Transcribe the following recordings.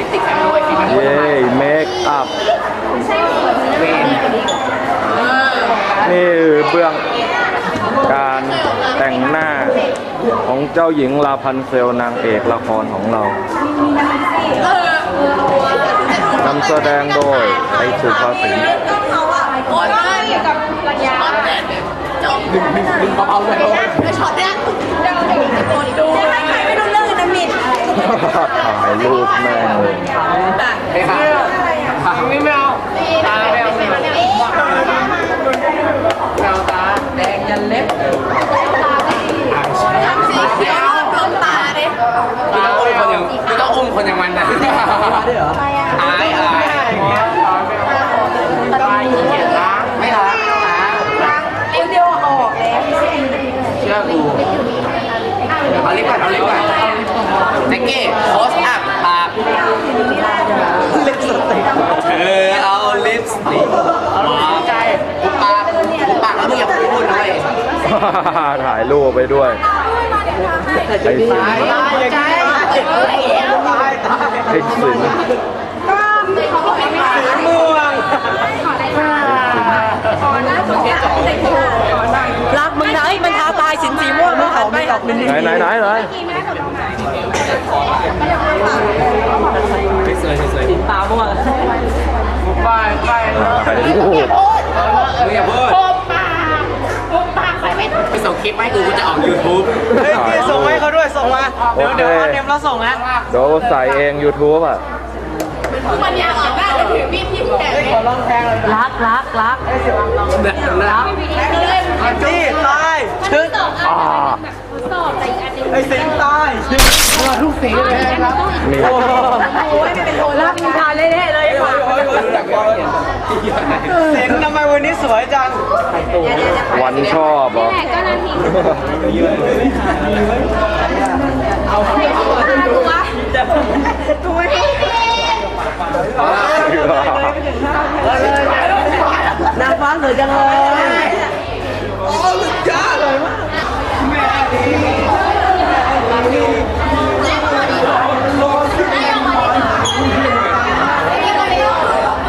ลิปสติกใส่ด้วยฟิล์มมันเย้เมคอัพเวนนี่คือเบื้องการแต่งหน้าของเจ้าหญิงลาพันเซลนางเอกละครของเรานำแสดงโดยไอสุภาษินโอ้ยไม่กับระยะดึงดึงดึงเบาๆเลยช็อตเนี้ยเราเด็กตะโกนดูไม่ใครไม่รู้เรื่องนะมิดถ่าย รูปแม่งเลยเฮ้ยค่ะไม่ไม่เอาตาไม่เอาไม่เอาตาแดงยันเล็บทำสีเขียวเพิ่มตาดิตาไมคนอางไม่ต้องอุ้มคนอย่างมันนะอายอายไม่ล้างล้างเดียวออกแล้วเชื่อกูเอาลิปก่อนเอาลิปก่อนแจ็คเก้โพสอัพปากลิปสติกเธอเอาลิปสติกว้าวใจกูปากกูปากแล้วมึงอย่าพูดนะเว้ย ถ่ายรูปไปด้วยไอสินตายใจไอสินม่วงรักมึงนะเอ้ยมันทาตายสินสีม่วงมึงหันไปไหนไหนไหนไหนสวยสวยตาม่วงไปไปถ่ายรูปมึงอย่าพู ดไปส่งคลิปให้กูกูจะออกยูทูบเฮ้ยพี่ส่งให้เขาด้วยส่งมา เดี๋ยวเดี๋ยวเอาเต็มแล้วส่งนะเดี๋ยวใส่เอง YouTube อะมันยาวออกได้แต่ถือมีดพิมพ์แต่ไม่รักรักรักแบบนั้นนี่ตายชึ้งอ่าสอบแต่อีกอันนึงไอ้สิงตายทุกสีเลยครับ สิงทำไมวันนี้สวยจังวันชอบเหรอแต่ก็นาทีตัวนางฟ้าสวยจังเลย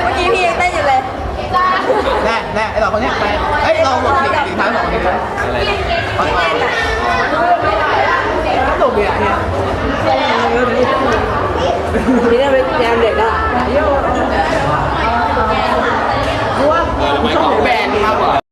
เมื่อกี้พี่ยังเต้นอยู่เลย แน่แน่ไอ้เราคนเนี้ยไปเฮ้ยเราหมด